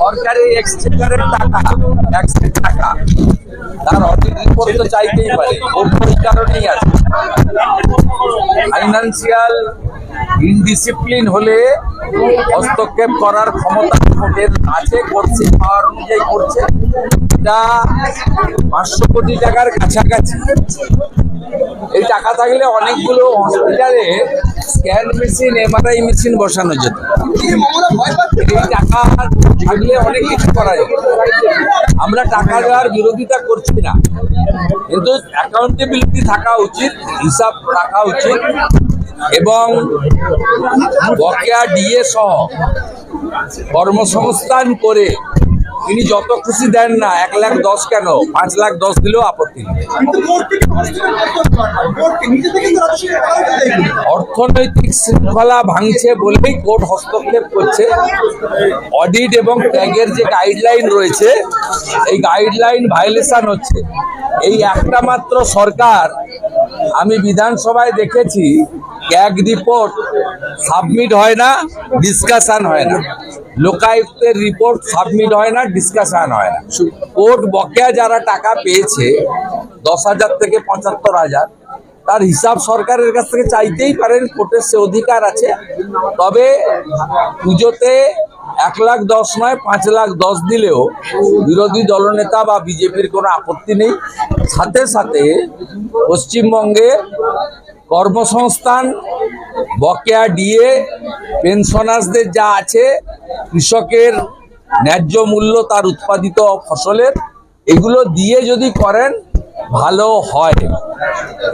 সরকারি এক্সচেঞ্জারের টাকা ট্যাক্সের টাকা। তার রিপোর্ট তো চাইতেই পারে এই কারণেই আছে। ফাইন্যান্সিয়াল ইনডিসিপ্লিন হলে হস্তক্ষেপ করার ক্ষমতা ভোটের আছে করছে, পাওয়ার অনুযায়ী করছে। এটা পাঁচশো কোটি টাকার কাছাকাছি। এই টাকা থাকলে অনেকগুলো হসপিটালে স্ক্যান মেশিন এমআরআই মেশিন বসানো যেত। এই টাকা থাকলে অনেক কিছু করা আমরা টাকা দেওয়ার বিরোধিতা করছি না। কিন্তু অ্যাকাউন্টেবিলিটি থাকা উচিত, হিসাব রাখা উচিত এবং বকেয়া ডিএ সহ কর্মসংস্থান করে তিনি যত খুশি দেন না এক লাখ দশ কেন? পাঁচ লাখ দশ দিলেও আপত্তি নেই। অর্থনৈতিক শৃঙ্খলা ভাঙছে বলেই কোর্ট হস্তক্ষেপ করছে। অডিট এবং ট্যাগের যে গাইডলাইন রয়েছে এই গাইডলাইন ভায়োলেশন হচ্ছে। এই একটা মাত্র সরকার আমি বিধানসভায় দেখেছি ট্যাগ রিপোর্ট সাবমিট হয় না ডিসকাশন হয় না। লোকায়ুক্তের রিপোর্ট সাবমিট হয় না ডিসকাশন হয় না। কোর্ট বকেয়া যারা টাকা পেয়েছে, দশ হাজার থেকে পঁচাত্তর হাজার, তার হিসাব সরকারের কাছ থেকে চাইতেই পারেন, কোর্টের সে অধিকার আছে। তবে পুজোতে এক লাখ দশ নয়, পাঁচ লাখ দশ দিলেও বিরোধী দলনেতা বা বিজেপির কোনো আপত্তি নেই। সাথে সাথে পশ্চিমবঙ্গে কর্মসংস্থান, বকেয়া ডিএ, পেনশনার্সদের যা আছে, কৃষকের ন্যায্য মূল্য তার উৎপাদিত ফসলের, এগুলো দিয়ে যদি করেন, ভালো হয়।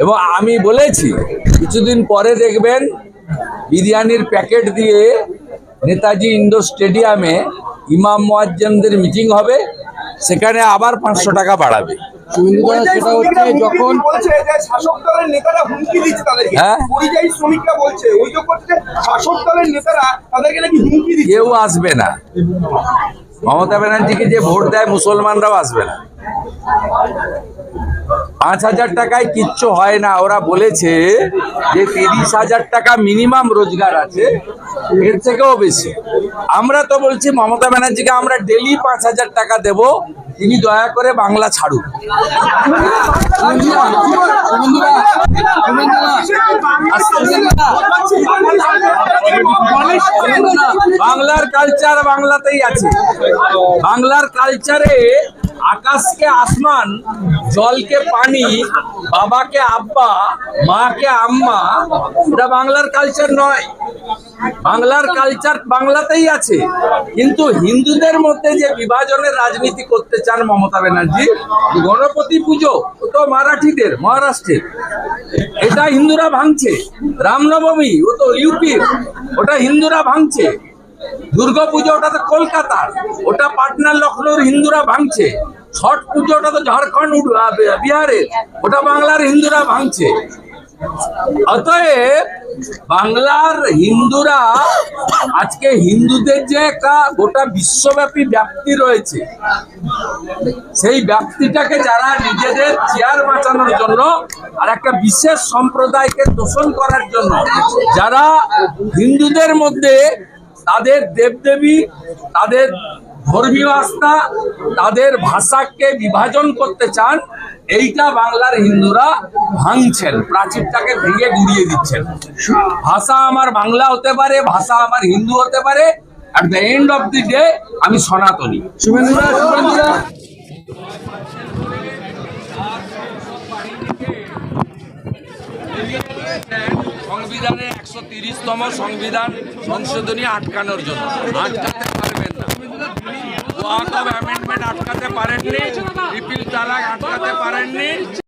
এবং আমি বলেছি, কিছুদিন পরে দেখবেন, বিরিয়ানির প্যাকেট দিয়ে নেতাজি ইন্ডোর স্টেডিয়ামে ইমাম মোয়াজ্জেমদের মিটিং হবে, সেখানে আবার পাঁচশো টাকা বাড়াবে। পরিযায়ী হচ্ছে যখন বলছে যে শাসক দলের নেতারা হুমকি দিচ্ছে তাদেরকে। হ্যাঁ? পরিযায়ী শ্রমিকরা বলছে অভিযোগ করছে যে শাসক দলের নেতারা তাদেরকে নাকি হুমকি দিচ্ছে। কেউ আসবে না। মমতা ব্যানার্জিকে যে ভোট দেয় মুসলমানরাও আসবে না। পাঁচ হাজার টাকায় কিচ্ছু হয় না। ওরা বলেছে যে তিরিশ হাজার টাকা মিনিমাম রোজগার আছে। এর থেকেও বেশি। আমরা তো বলছি, মমতা ব্যানার্জিকে আমরা ডেলি পাঁচ হাজার টাকা দেব। তিনি দয়া করে বাংলা ছাড়ুন। বাংলার কালচার বাংলাতেই আছে। বাংলার কালচারে আকাশকে আসমান, জলকে পানি, বাবাকে আব্বা, মাকে আম্মা, এটা বাংলার কালচার নয়। বাংলার কালচার বাংলাতেই আছে। কিন্তু হিন্দুদের মধ্যে যে বিভাজনের রাজনীতি করতে চান মমতা ব্যানার্জি, গণপতি পুজো, ও তো মারাঠিদের, মহারাষ্ট্রের। এটা হিন্দুরা ভাঙছে। রামনবমী, ও তো ইউপির। ওটা হিন্দুরা ভাঙছে। দুর্গা পুজো ওটা তো কলকাতার ওটা পাটনার লখনৌর হিন্দুরা ভাঙছে। ছট পুজো ওটা তো ঝাড়খণ্ড বিহারের, ওটা বাংলার হিন্দুরা ভাঙছে। অতএব বাংলার হিন্দুরা, আজকে হিন্দুদের যে একটা গোটা বিশ্বব্যাপী ব্যাপ্তি রয়েছে, সেই ব্যাপ্তিটাকে যারা নিজেদের চেয়ার বাঁচানোর জন্য আর একটা বিশেষ সম্প্রদায়কে দোষণ করার জন্য, যারা হিন্দুদের মধ্যে তাদের দেবদেবী, তাদের ধর্মীয় আস্থা, তাদের ভাষাকে বিভাজন করতে চান, এইটা বাংলার হিন্দুরা ভাঙছেন, প্রাচীরটাকে ভেঙে গুড়িয়ে দিচ্ছেন। ভাষা আমার বাংলা হতে পারে, ভাষা আমার হিন্দু হতে পারে at the end of the day আমি সনাতনী। শুভেন্দুরা শুভেন্দুরা একশো তিরিশতম সংবিধান সংশোধনী আটকানোর জন্য। আটকাতে পারবেন না। ওয়াক অফ অ্যামেন্ডমেন্ট আটকাতে পারেননি রিপিল তালাক আটকাতে পারেননি।